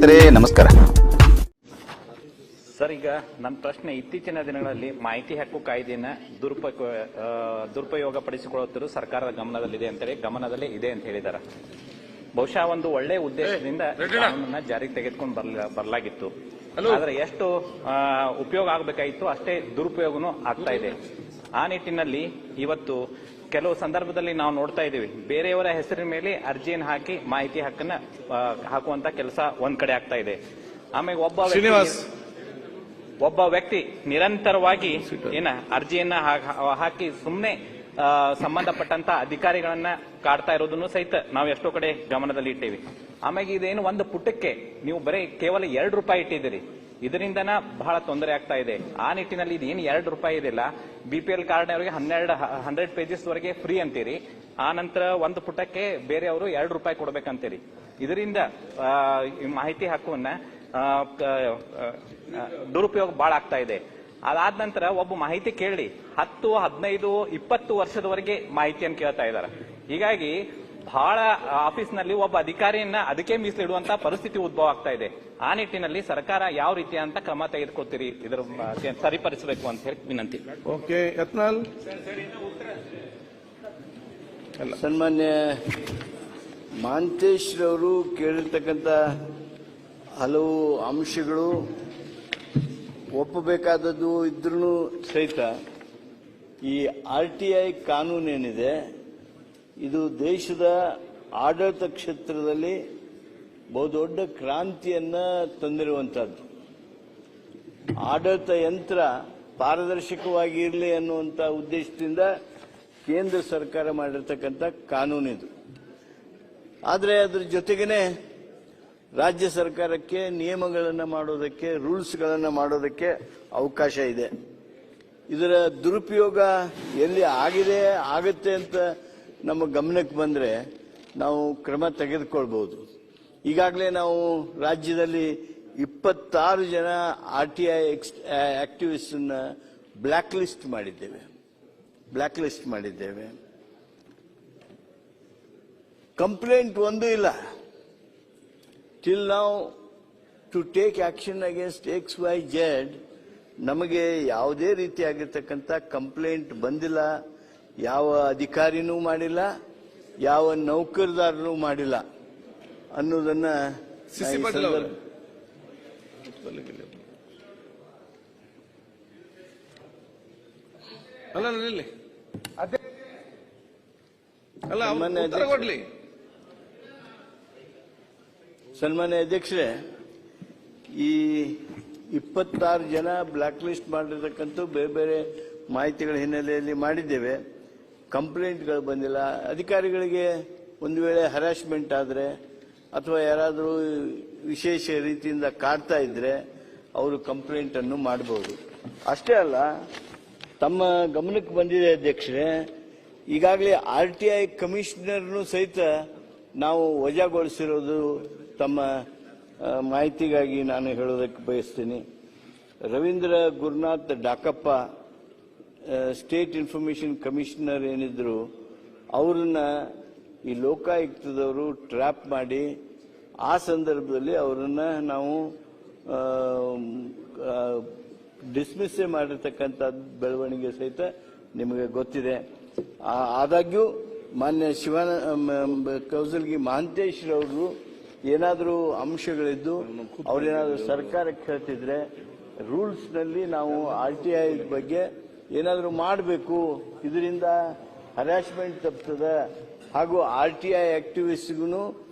ಸ್ನೇಹಿತರೆ ನಮಸ್ಕಾರ. ಸರ್ ಈಗ ನಮ್ಮ ಪ್ರಶ್ನೆ ಇತ್ತೀಚಿನ ದಿನಗಳಲ್ಲಿ ಮಾಹಿತಿ ಹಕ್ಕು ಕಾಯ್ದೆಯನ್ನ ದುರುಪ ದುರುಪಯೋಗ ಪಡಿಸಿಕೊಳ್ಳುತ್ತಿರುವ ಸರ್ಕಾರದ ಗಮನದಲ್ಲಿದೆ ಅಂತೇಳಿ ಗಮನದಲ್ಲಿ ಇದೆ ಅಂತ ಹೇಳಿದ್ದಾರೆ ಬಹುಶಃ ಒಂದು ಒಳ್ಳೆ ಉದ್ದೇಶದಿಂದ ಕಾನೂನನ್ನ ಜಾರಿಗೆ ತೆಗೆದುಕೊಂಡು ಬರ್ಲ ಬರಲಾಗಿತ್ತು. ಆದ್ರೆ ಎಷ್ಟು ಉಪಯೋಗ ಆಗಬೇಕಾಗಿತ್ತು ಅಷ್ಟೇ ದುರುಪಯೋಗನೂ ಆಗ್ತಾ ಇದೆ. ಆ ನಿಟ್ಟಿನಲ್ಲಿ ಇವತ್ತು ಕೆಲವು ಸಂದರ್ಭದಲ್ಲಿ ನಾವು ನೋಡ್ತಾ ಇದ್ದೀವಿ. ಬೇರೆಯವರ ಹೆಸರಿನ ಮೇಲೆ ಅರ್ಜಿಯನ್ನು ಹಾಕಿ ಮಾಹಿತಿ ಹಕ್ಕನ್ನ ಹಾಕುವಂತ ಕೆಲಸ ಒಂದ್ ಕಡೆ ಆಗ್ತಾ ಇದೆ. ಆಮೇಲೆ ಒಬ್ಬ. ಒಬ್ಬ ವ್ಯಕ್ತಿ ನಿರಂತರವಾಗಿ ಏನ ಅರ್ಜಿಯನ್ನ ಹಾಕಿ ಸುಮ್ಮನೆ ಸಂಬಂಧಪಟ್ಟಂತ ಅಧಿಕಾರಿಗಳನ್ನ ಕಾಡ್ತಾ ಇರೋದನ್ನು ಸಹಿತ ನಾವು ಎಷ್ಟೋ ಕಡೆ ಗಮನದಲ್ಲಿ ಇಟ್ಟೇವಿ. ಆಮೇಲೆ ಇದೇನು ಒಂದು ಪುಟಕ್ಕೆ ನೀವು ಬರೀ ಕೇವಲ ಎರಡು ರೂಪಾಯಿ ಇಟ್ಟಿದ್ದೀರಿ. ಇದರಿಂದನ ಬಹಳ ತೊಂದರೆ ಆಗ್ತಾ ಇದೆ. ಆ ನಿಟ್ಟಿನಲ್ಲಿ ಇದೇನು ಎರಡು ರೂಪಾಯಿ ಇದಿಲ್ಲ. ಬಿ ಪಿ ಎಲ್ ಕಾರ್ಡ್ನವರಿಗೆ ಹನ್ನೆರಡು ಹಂಡ್ರೆಡ್ ಪೇಜಸ್ ವರೆಗೆ ಫ್ರೀ ಅಂತೀರಿ. ಆ ನಂತರ ಒಂದು ಪುಟಕ್ಕೆ ಬೇರೆಯವರು ಎರಡು ರೂಪಾಯಿ ಕೊಡ್ಬೇಕಂತೀರಿ. ಇದರಿಂದ ಮಾಹಿತಿ ಹಕ್ಕುವನ್ನ ದುರುಪಯೋಗ ಬಹಳ ಆಗ್ತಾ ಇದೆ. ಅದಾದ ನಂತರ ಒಬ್ಬ ಮಾಹಿತಿ ಕೇಳಿ, ಹತ್ತು, ಹದಿನೈದು, ಇಪ್ಪತ್ತು ವರ್ಷದವರೆಗೆ ಮಾಹಿತಿಯನ್ನು ಕೇಳ್ತಾ ಇದ್ದಾರೆ. ಹೀಗಾಗಿ ಬಹಳ ಆಫೀಸ್ನಲ್ಲಿ ಒಬ್ಬ ಅಧಿಕಾರಿಯನ್ನ ಅದಕ್ಕೆ ಮೀಸಲಿಡುವಂತ ಪರಿಸ್ಥಿತಿ ಉದ್ಭವ ಆಗ್ತಾ ಇದೆ. ಆ ನಿಟ್ಟಿನಲ್ಲಿ ಸರ್ಕಾರ ಯಾವ ರೀತಿಯಂತ ಕ್ರಮ ತೆಗೆದುಕೊಳ್ತೀರಿ? ಇದರ ಸರಿಪಡಿಸಬೇಕು ಅಂತ ಹೇಳಿ ವಿನಂತಿ. ಓಕೆ ಯತ್ನಾಲ್? ಸನ್ಮಾನ್ಯ ಮಾಂತೇಶ್ರವರು ಕೇಳಿರ್ತಕ್ಕಂಥ ಹಲವು ಅಂಶಗಳು ಒಪ್ಪಬೇಕಾದದ್ದು ಇದ್ರೂ ಸಹಿತ ಈ ಆರ್ ಟಿ ಐ ಕಾನೂನೇನಿದೆ ಇದು ದೇಶದ ಆಡಳಿತ ಕ್ಷೇತ್ರದಲ್ಲಿ ಬಹುದೊಡ್ಡ ಕ್ರಾಂತಿಯನ್ನ ತಂದಿರುವಂತಹದ್ದು. ಆಡಳಿತ ಯಂತ್ರ ಪಾರದರ್ಶಕವಾಗಿ ಇರಲಿ ಅನ್ನುವಂಥ ಉದ್ದೇಶದಿಂದ ಕೇಂದ್ರ ಸರ್ಕಾರ ಮಾಡಿರ್ತಕ್ಕಂಥ ಕಾನೂನಿದು ಆದರೆ ಅದ್ರ ಜೊತೆಗೇನೆ ರಾಜ್ಯ ಸರ್ಕಾರಕ್ಕೆ ನಿಯಮಗಳನ್ನು ಮಾಡೋದಕ್ಕೆ, ರೂಲ್ಸ್ಗಳನ್ನು ಮಾಡೋದಕ್ಕೆ ಅವಕಾಶ ಇದೆ. ಇದರ ದುರುಪಯೋಗ ಎಲ್ಲಿ ಆಗಿದೆ, ಆಗುತ್ತೆ ಅಂತ ನಮ್ಮ ಗಮನಕ್ಕೆ ಬಂದರೆ ನಾವು ಕ್ರಮ ತೆಗೆದುಕೊಳ್ಬೋದು ಈಗಾಗಲೇ ನಾವು ರಾಜ್ಯದಲ್ಲಿ ಇಪ್ಪತ್ತಾರು ಜನ ಆರ್ ಟಿ ಐ ಆಕ್ಟಿವಿಸ್ಟನ್ನ ಬ್ಲ್ಯಾಕ್ ಲಿಸ್ಟ್ ಮಾಡಿದ್ದೇವೆ. ಬ್ಲ್ಯಾಕ್ ಲಿಸ್ಟ್ ಮಾಡಿದ್ದೇವೆ. ಕಂಪ್ಲೇಂಟ್ ಒಂದು ಇಲ್ಲ. ಟಿಲ್ ನಾವು to take action against X Y Z ನಮಗೆ ಯಾವುದೇ ರೀತಿಯಾಗಿರ್ತಕ್ಕಂಥ ಕಂಪ್ಲೇಂಟ್ ಬಂದಿಲ್ಲ. ಯಾವ ಅಧಿಕಾರಿನೂ ಮಾಡಿಲ್ಲ ಯಾವ ನೌಕರದಾರನೂ ಮಾಡಿಲ್ಲ ಅನ್ನೋದನ್ನ. ಸನ್ಮಾನ್ಯ ಅಧ್ಯಕ್ಷರೇ. ಈ ಇಪ್ಪತ್ತಾರು ಜನ ಬ್ಲಾಕ್ ಲಿಸ್ಟ್ ಮಾಡಿರ್ತಕ್ಕಂಥ ಬೇರೆ ಬೇರೆ ಮಾಹಿತಿಗಳ ಹಿನ್ನೆಲೆಯಲ್ಲಿ ಮಾಡಿದ್ದೇವೆ. ಕಂಪ್ಲೇಂಟ್ಗಳು ಬಂದಿಲ್ಲ. ಅಧಿಕಾರಿಗಳಿಗೆ ಒಂದು ವೇಳೆ ಹರಾಸ್ಮೆಂಟ್ ಆದರೆ ಅಥವಾ ಯಾರಾದರೂ ವಿಶೇಷ ರೀತಿಯಿಂದ ಕಾಡ್ತಾ ಇದ್ರೆ ಅವರು ಕಂಪ್ಲೇಂಟನ್ನು ಮಾಡಬಹುದು ಅಷ್ಟೇ ಅಲ್ಲ, ತಮ್ಮ ಗಮನಕ್ಕೆ ಬಂದಿದೆ ಅಧ್ಯಕ್ಷರೇ, ಈಗಾಗಲೇ ಆರ್ ಟಿ ಐ ಕಮಿಷನರ್ನು ಸಹಿತ ನಾವು ವಜಾಗೊಳಿಸಿರೋದು ತಮ್ಮ ಮಾಹಿತಿಗಾಗಿ ನಾನು ಹೇಳೋದಕ್ಕೆ ಬಯಸ್ತೀನಿ. Ravindra Gurunath Dakappa state information commissioner ಏನಿದ್ರು, ಅವ್ರನ್ನ ಈ ಲೋಕಾಯುಕ್ತದವರು ಟ್ರ್ಯಾಪ್ ಮಾಡಿ, ಆ ಸಂದರ್ಭದಲ್ಲಿ ಅವರನ್ನ ನಾವು ಡಿಸ್ಮಿಸ್ಸೇ ಮಾಡಿರ್ತಕ್ಕಂಥ ಬೆಳವಣಿಗೆ ಸಹಿತ ನಿಮಗೆ ಗೊತ್ತಿದೆ. ಆದಾಗ್ಯೂ ಮಾನ್ಯ ಶಿವನ ಕೌಸಲ್ಗಿ ಮಹಾಂತೇಶ್ರವರು ಏನಾದರೂ ಅಂಶಗಳಿದ್ದು, ಅವರೇನಾದರೂ ಸರ್ಕಾರಕ್ಕೆ ಹೇಳ್ತಿದ್ರೆ ರೂಲ್ಸ್ನಲ್ಲಿ ನಾವು ಆರ್ ಟಿ ಐ ಬಗ್ಗೆ ಏನಾದರೂ ಮಾಡಬೇಕು, ಇದರಿಂದ ಹರಾಸ್ಮೆಂಟ್ ತಪ್ತದ, ಹಾಗೂ ಆರ್ ಟಿ ಐ ಆಕ್ಟಿವಿಸ್ಟ್ಗೂ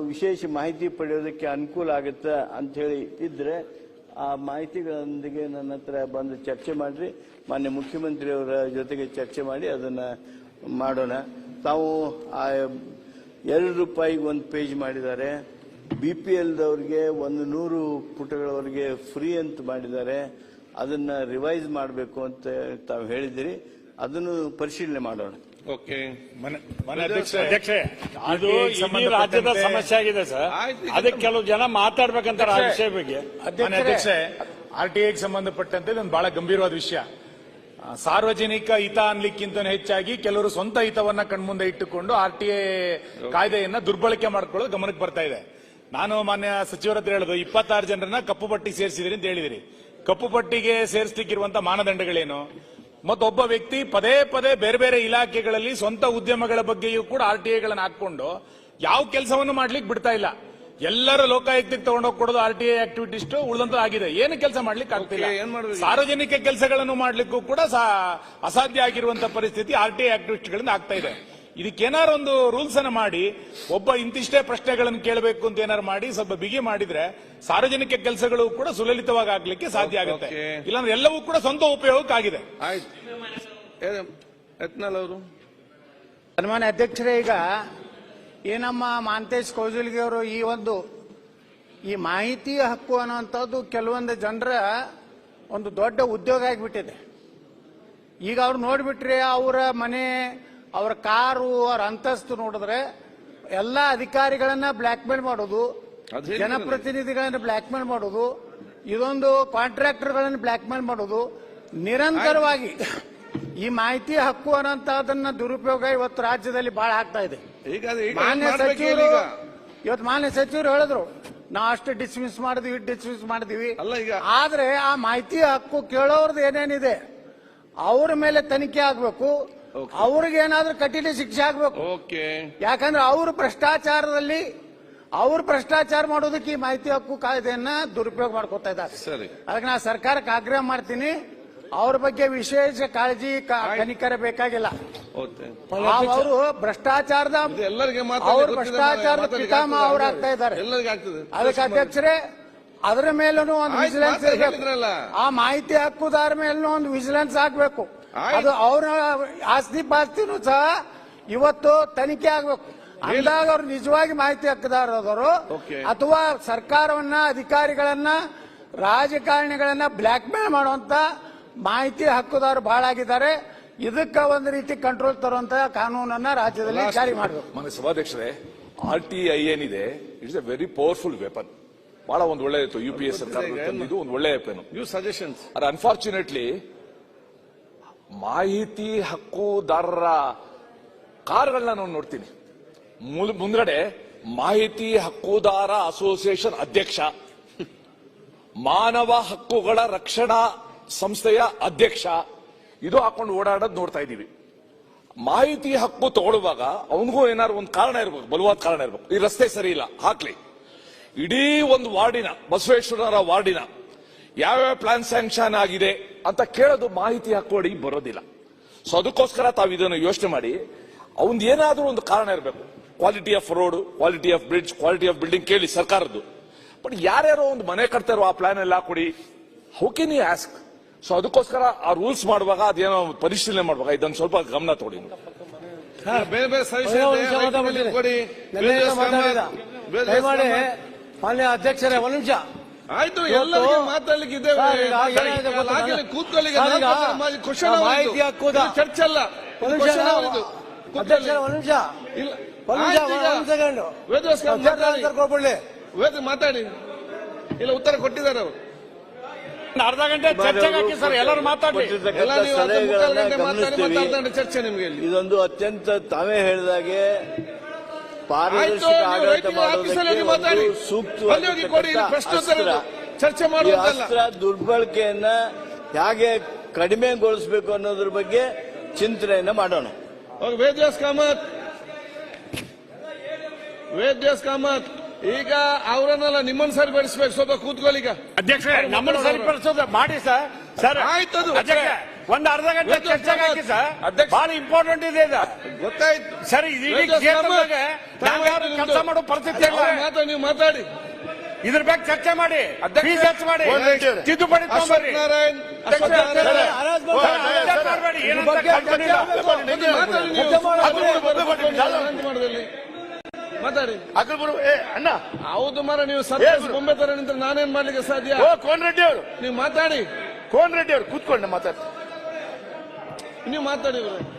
ವಿಶೇಷ ಮಾಹಿತಿ ಪಡೆಯೋದಕ್ಕೆ ಅನುಕೂಲ ಆಗುತ್ತೆ ಅಂತ ಹೇಳಿ ಇದ್ರೆ, ಆ ಮಾಹಿತಿಗಳೊಂದಿಗೆ ನನ್ನ ಹತ್ರ ಬಂದು ಚರ್ಚೆ ಮಾಡಿರಿ. ಮಾನ್ಯ ಮುಖ್ಯಮಂತ್ರಿಯವರ ಜೊತೆಗೆ ಚರ್ಚೆ ಮಾಡಿ ಅದನ್ನು ಮಾಡೋಣ. ತಾವು, ಆ, ಎರಡು ರೂಪಾಯಿಗೆ ಒಂದು ಪೇಜ್ ಮಾಡಿದ್ದಾರೆ. ಬಿ ಪಿ ಎಲ್ದವ್ರಿಗೆ ಒಂದು ನೂರು ಪುಟಗಳವರೆಗೆ ಫ್ರೀ ಅಂತ ಮಾಡಿದ್ದಾರೆ. ಅದನ್ನ ರಿವೈಸ್ ಮಾಡಬೇಕು ಅಂತ ತಾವು ಹೇಳಿದಿರಿ ಅದನ್ನು ಪರಿಶೀಲನೆ ಮಾಡೋಣ. ಓಕೆ. ಮನೆ ಮನೆ ಅಧ್ಯಕ್ಷ ಅಧ್ಯಕ್ಷ ಅದು ಇಡೀ ರಾಜ್ಯದ ಸಮಸ್ಯೆ ಆಗಿದೆ ಸರ್. ಅದಕ್ಕೆ ಕೆಲವು ಜನ ಮಾತಾಡ್ಬೇಕಂತ ಆ ವಿಷಯ ಬಗ್ಗೆ ಮನೆ ಅಧ್ಯಕ್ಷ ಆರ್ ಟಿ ಐಗೆ ಸಂಬಂಧಪಟ್ಟಂತೆ ಇದೊಂದು ಬಹಳ ಗಂಭೀರವಾದ ವಿಷಯ. ಸಾರ್ವಜನಿಕ ಹಿತ ಅನ್ಲಿಕ್ಕಿಂತ ಹೆಚ್ಚಾಗಿ ಕೆಲವರು ಸ್ವಂತ ಹಿತವನ್ನ ಕಣ್ಮುಂದೆ ಇಟ್ಟುಕೊಂಡು ಆರ್ ಟಿ ಐ ಕಾಯ್ದೆಯನ್ನ ದುರ್ಬಳಕೆ ಮಾಡ್ಕೊಳ್ಳೋದು ಗಮನಕ್ಕೆ ಬರ್ತಾ ಇದೆ. ನಾನು ಮಾನ್ಯ ಸಚಿವರ ಹತ್ರ ಹೇಳೋದು ಇಪ್ಪತ್ತಾರು ಜನರನ್ನ ಕಪ್ಪು ಪಟ್ಟಿ ಸೇರಿಸಿದಿರಿ ಅಂತ ಹೇಳಿದಿರಿ. ಕಪ್ಪು ಪಟ್ಟಿಗೆ ಸೇರಿಸ್ಲಿಕ್ಕಿರುವಂತಹ ಮಾನದಂಡಗಳೇನು? ಒಬ್ಬ ವ್ಯಕ್ತಿ ಪದೇ ಪದೇ ಬೇರೆ ಬೇರೆ ಇಲಾಖೆಗಳಲ್ಲಿ ಸ್ವಂತ ಉದ್ಯಮಗಳ ಬಗ್ಗೆಯೂ ಕೂಡ ಆರ್ ಟಿ ಐಗಳನ್ನು ಹಾಕೊಂಡು ಯಾವ ಕೆಲಸವನ್ನು ಮಾಡ್ಲಿಕ್ಕೆ ಬಿಡ್ತಾ ಇಲ್ಲ. ಎಲ್ಲರ ಲೋಕಾಯುಕ್ತಕ್ಕೆ ತಗೊಂಡೋಗಿ ಕೊಡೋದು ಆರ್ ಟಿ ಐ ಆಕ್ಟಿವಿಟಿಸ್ಟ್ ಉಳಿದಂತ ಆಗಿದೆ. ಏನು ಕೆಲಸ ಮಾಡ್ಲಿಕ್ಕೆ ಆಗ್ತಿಲ್ಲ. ಸಾರ್ವಜನಿಕ ಕೆಲಸಗಳನ್ನು ಮಾಡ್ಲಿಕ್ಕೂ ಕೂಡ ಅಸಾಧ್ಯ ಆಗಿರುವಂತಹ ಪರಿಸ್ಥಿತಿ ಆರ್ ಟಿ ಐ ಆಕ್ಟಿವಿಸ್ಟ್ಗಳಿಂದ ಆಗ್ತಾ ಇದೆ. ಇದಕ್ಕೇನಾರು ಒಂದು ರೂಲ್ಸ್ ಅನ್ನ ಮಾಡಿ ಒಬ್ಬ ಇಂತಿಷ್ಟೇ ಪ್ರಶ್ನೆಗಳನ್ನು ಕೇಳಬೇಕು ಅಂತ ಏನಾರು ಮಾಡಿ ಸ್ವಲ್ಪ ಬಿಗಿ ಮಾಡಿದ್ರೆ ಸಾರ್ವಜನಿಕ ಕೆಲಸಗಳು ಕೂಡ ಸುಲಲಿತವಾಗಿ ಆಗ್ಲಿಕ್ಕೆ ಸಾಧ್ಯ ಆಗುತ್ತೆ. ಇಲ್ಲಾಂದ್ರೆ ಎಲ್ಲವೂ ಕೂಡ ಸ್ವಂತ ಉಪಯೋಗಕ್ಕಾಗಿದೆ. ಅವರು? ಸನ್ಮಾನ್ಯ ಅಧ್ಯಕ್ಷರೇ ಈಗ ಈ ನಮ್ಮ ಮಾಂತೇಶ್ ಕೌಜಲ್ಗಿ ಅವರು ಈ ಒಂದು ಈ ಮಾಹಿತಿ ಹಕ್ಕು ಅನ್ನುವಂಥದ್ದು ಕೆಲವೊಂದು ಜನರ ಒಂದು ದೊಡ್ಡ ಉದ್ಯೋಗ ಆಗಿಬಿಟ್ಟಿದೆ. ಈಗ ಅವ್ರು ನೋಡ್ಬಿಟ್ರೆ ಅವರ ಮನೆ ಅವರ ಕಾರು ಅವರ ಅಂತಸ್ತು ನೋಡಿದ್ರೆ ಎಲ್ಲ ಅಧಿಕಾರಿಗಳನ್ನ ಬ್ಲ್ಯಾಕ್ಮೇಲ್ ಮಾಡೋದು. ಜನಪ್ರತಿನಿಧಿಗಳನ್ನ ಬ್ಲಾಕ್ ಮೇಲ್ ಮಾಡೋದು ಇದೊಂದು ಕಾಂಟ್ರಾಕ್ಟರ್ಗಳನ್ನು ಬ್ಲ್ಯಾಕ್ಮೇಲ್ ಮಾಡೋದು ನಿರಂತರವಾಗಿ ಈ ಮಾಹಿತಿ ಹಕ್ಕು ಅನ್ನೋಂಥದ್ದನ್ನ ದುರುಪಯೋಗ ಇವತ್ತು ರಾಜ್ಯದಲ್ಲಿ ಬಹಳ ಆಗ್ತಾ ಇದೆ ಮಾನ್ಯ ಸಚಿವರು? ಇವತ್ತು ಮಾನ್ಯ ಸಚಿವರು ಹೇಳಿದ್ರು ನಾವು ಅಷ್ಟು ಡಿಸ್ಮಿಸ್ ಮಾಡಿದ್ವಿ ಡಿಸ್ಮಿಸ್ ಮಾಡಿದ್ವಿ ಈಗ- ಆದ್ರೆ ಆ ಮಾಹಿತಿ ಹಕ್ಕು ಕೇಳೋರ್ದು ಏನೇನಿದೆ ಅವ್ರ ಮೇಲೆ ತನಿಖೆ ಆಗ್ಬೇಕು ಅವ್ರಿಗೆ ಏನಾದ್ರೂ ಕಠಿಣ ಶಿಕ್ಷೆ ಆಗ್ಬೇಕು. ಓಕೆ ಯಾಕಂದ್ರೆ ಅವರು ಭ್ರಷ್ಟಾಚಾರದಲ್ಲಿ ಅವ್ರು ಭ್ರಷ್ಟಾಚಾರ ಮಾಡೋದಕ್ಕೆ ಈ ಮಾಹಿತಿ ಹಕ್ಕು ಕಾಯ್ದೆಯನ್ನ ದುರುಪಯೋಗ ಮಾಡ್ಕೊತಾ ಇದ್ದಾರೆ. ಸರಿ. ಅದಕ್ಕೆ ನಾ ಸರ್ಕಾರಕ್ಕೆ ಆಗ್ರಹ ಮಾಡ್ತೀನಿ ಅವ್ರ ಬಗ್ಗೆ ವಿಶೇಷ ಕಾಳಜಿ ಕ- ಕನಿಕರ ಬೇಕಾಗಿಲ್ಲ. ಅವರು ಭ್ರಷ್ಟಾಚಾರದ ಎಲ್ಲರಿಗೆ ಅವ್ರು ಭ್ರಷ್ಟಾಚಾರದ ಪಿತಾಮಹ ಅವ್ರ ಆಗ್ತಾ ಇದ್ದಾರೆ. ಎಲ್ಲರಿಗೆ ಆಗ್ತದೆ. ಅದಕ್ಕೆ ಅಧ್ಯಕ್ಷರೇ ಅದರ ಮೇಲೂ ಒಂದು ಆಯ್ತು, ವಿಜಿಲೆನ್ಸ್ ಮಾತಾಡಿ ಇರಬೇಕು. ಹೇಳಿದ್ರಲ್ಲ. ಆ ಮಾಹಿತಿ ಹಕ್ಕುದಾರ ಮೇಲೂ ಒಂದು ವಿಜಿಲೆನ್ಸ್ ಆಗ್ಬೇಕು. ಅದು ಅವರ ಆಸ್ತಿ ಪಾಸ್ತಿನೂ ಸಹ ಇವತ್ತು ತನಿಖೆ ಆಗ್ಬೇಕು. ಅಂದಾಗ ಅವ್ರು ನಿಜವಾಗಿ ಮಾಹಿತಿ ಹಕ್ಕದಾರದವರು. ಅಥವಾ ಸರ್ಕಾರವನ್ನ ಅಧಿಕಾರಿಗಳನ್ನ ರಾಜಕಾರಣಿಗಳನ್ನ ಬ್ಲ್ಯಾಕ್ ಮೇಲ್ ಮಾಡುವಂತ ಮಾಹಿತಿ ಹಕ್ಕುದಾರರು ಬಹಳ ಆಗಿದ್ದಾರೆ. ಇದಕ್ಕ ಒಂದು ರೀತಿ ಕಂಟ್ರೋಲ್ ತರುವಂತ ಕಾನೂನನ್ನ ರಾಜ್ಯದಲ್ಲಿ ಜಾರಿ ಮಾಡಬೇಕು. ಮನೆ ಸಭಾಧ್ಯಕ್ಷರೇ ಆರ್ ಟಿ ಐ ಏನಿದೆ it's a very powerful weapon. ಬಹಳ ಒಂದು ಒಳ್ಳೆ ಇತ್ತು ಯು ಪಿ ಎಸ್ ಸರ್ಕಾರ ಒಂದು ಒಳ್ಳೆ ವೆಪನ್. ಯು ಸಜೆಷನ್ಸ್ ಅದು ಅನ್ಫಾರ್ಚುನೇಟ್ಲಿ ಮಾಹಿತಿ ಹಕ್ಕುದಾರರ ಕಾರ್ಗಳನ್ನ ನಾನು ನೋಡ್ತೀನಿ. ಮುಂದ್ಗಡೆ ಮಾಹಿತಿ ಹಕ್ಕುದಾರ ಅಸೋಸಿಯೇಷನ್ ಅಧ್ಯಕ್ಷ. ಮಾನವ ಹಕ್ಕುಗಳ ರಕ್ಷಣಾ ಸಂಸ್ಥೆಯ ಅಧ್ಯಕ್ಷ. ಇದು ಹಾಕೊಂಡು ಓಡಾಡೋದು ನೋಡ್ತಾ ಇದ್ದೀವಿ. ಮಾಹಿತಿ, ಹಕ್ಕು ತಗೊಳ್ಳುವಾಗ ಅವನಿಗೂ ಏನಾದ್ರು ಒಂದು ಕಾರಣ ಇರ್ಬೇಕು ಬಲವಾದ ಕಾರಣ ಇರ್ಬೇಕು ಈ ರಸ್ತೆ ಸರಿ ಇಲ್ಲ, ಹಾಕ್ಲಿ. ಇಡೀ ಒಂದು ವಾರ್ಡಿನ, ಬಸವೇಶ್ವರರ ವಾರ್ಡಿನ ಯಾವ್ಯಾವ ಪ್ಲಾನ್ ಸ್ಯಾಂಕ್ಷನ್ ಆಗಿದೆ ಅಂತ ಕೇಳೋದು ಮಾಹಿತಿ ಹಾಕೋಡಿ ಬರೋದಿಲ್ಲ. ಸೊ ಅದಕ್ಕೋಸ್ಕರ ತಾವು ಇದನ್ನು ಯೋಚನೆ ಮಾಡಿ. ಅವನ್ ಏನಾದರೂ ಒಂದು ಕಾರಣ ಇರಬೇಕು. Quality of road quality of bridge quality of building ಕೇಳಿ ಸರ್ಕಾರದ್ದು. ಬಟ್ ಯಾರ್ಯಾರೋ ಒಂದು ಮನೆ ಕಟ್ತಾರೋ ಆ ಪ್ಲಾನ್ ಎಲ್ಲ ಕೊಡಿ. How can you ask so ಅದಕ್ಕೋಸ್ಕರ ಆ ರೂಲ್ಸ್ ಮಾಡುವಾಗ ಅದೇನೋ ಪರಿಶೀಲನೆ ಮಾಡುವಾಗ ಇದನ್ನು ಸ್ವಲ್ಪ ಗಮನ ತಗೊಳ್ಳಿ ಬೇರೆ ಬೇರೆ ಸಜೆಷನ್ ಕೊಡಿ. ದಯಮಾಡಿ ಮಾನ್ಯ ಅಧ್ಯಕ್ಷರೇ ಒಂದು ನಿಮಿಷ. ಆಯ್ತು ಎಲ್ಲರಿಗೂ ಮಾತಾಡ್ಲಿಕ್ಕೆ ಇದ್ದೇವೆ ಸರ್, ಈಗ ಏನಾಗಿದೆ ಗೊತ್ತಾ? ಹಾಗೆ ಕೂತ್ಕೊಳ್ಳಿ ಸರ್, ಮಾಹಿತಿ ಹಕ್ಕುದ- ಚರ್ಚೆ ಅಲ್ಲ ನಿಮಿಷ. ವೇದ ಮಾತಾಡಿ. ಇಲ್ಲ ಉತ್ತರ ಕೊಟ್ಟಿದ್ದಾರೆ ಅವರು. ಅರ್ಧ ಗಂಟೆ ಚರ್ಚೆಗೆ ಹಾಕಿ ಸರ್ ಎಲ್ಲರೂ ಮಾತಾಡಿ ಮಾತಾಡ್ತಾರೆ ಚರ್ಚೆ ನಿಮ್ಗೆ ಇಲ್ಲಿ. ಇದೊಂದು ಅತ್ಯಂತ ತಾವೇ ಹೇಳಿದಾಗೆ ಪಾರದರ್ಶಕ ಆಡಳಿತ ಮಾಡೋದಕ್ಕೆ ಚರ್ಚೆ. ಈ ಅಸ್ತ್ರ ದುರ್ಬಳಕೆಯನ್ನ ಹೇಗೆ ಕಡಿಮೆಗೊಳಿಸಬೇಕು ಅನ್ನೋದ್ರ ಬಗ್ಗೆ ಚಿಂತನೆಯನ್ನ ಮಾಡೋಣ. ವೇದ್ಯಾಸ್ ಕಾಮತ್. ವೇದ್ಯಾಸ್ ಕಾಮತ್. ಈಗ ಅವರನ್ನೆಲ್ಲ ನಿಮ್ಮನ್ನ ಸರಿಪಡಿಸ್ಬೇಕು. ಸ್ವಲ್ಪ ಕೂತ್ಕೊಳ್ಳಿ ಈಗ. ಅಧ್ಯಕ್ಷರೇ ನಮ್ಮನ್ನು ಸರಿಪಡಿಸೋದು ಮಾಡಿ ಸರ್. ಸರ್ ಆಯ್ತದು. ಅಧ್ಯಕ್ಷ ಒಂದು ಅರ್ಧ ಗಂಟೆ ಚರ್ಚೆ ಚರ್ಚೆಗೆ ಹಾಕಿ ಸರ್. ಬಹಳ ಇಂಪಾರ್ಟೆಂಟ್ ಇದೆ ಇದು. ಗೊತ್ತಾಯ್ತು. ಸರಿ ಇಡೀ ಕ್ಷೇತ್ರದಾಗ ನಾವ್ಯಾರು ಕೆಲಸ ಮಾಡೋ ಪರಿಸ್ಥಿತಿ ಇಲ್ಲ ಮಾತಾಡಿ ನೀವು ಮಾತಾಡಿ. ಇದ್ರ ಬಗ್ಗೆ ಚರ್ಚೆ ಮಾಡಿ ಫೀಸ್ ಹೆಚ್ಚು ಮಾಡಿ. ತಿದ್ದುಪಡಿ ಅನ್ಯಾಯ ಮಾಡ್ಬೇಡಿ. ಮಾತಾಡಿ. ಮಾತಾಡಿ ಅಣ್ಣ. ಹೌದು ಮರ ನೀವು ಸದ್ಯ ಬೊಂಬೆ ತರ ನಿಂತ್ರೆ ನಾನೇನ್ ಮಾಡ್ಲಿಕ್ಕೆ ಸಾಧ್ಯ? ಕೋನ್ ರೆಡ್ಡಿ ಅವರು. ನೀವು ಮಾತಾಡಿ. ಕೋನ್ ರೆಡ್ಡಿ ಅವರು ಕೂತ್ಕೊಂಡು ಮಾತಾಡ್ತಾರೆ ನೀವು ಮಾತಾಡಿ ಇವ್ರೆ.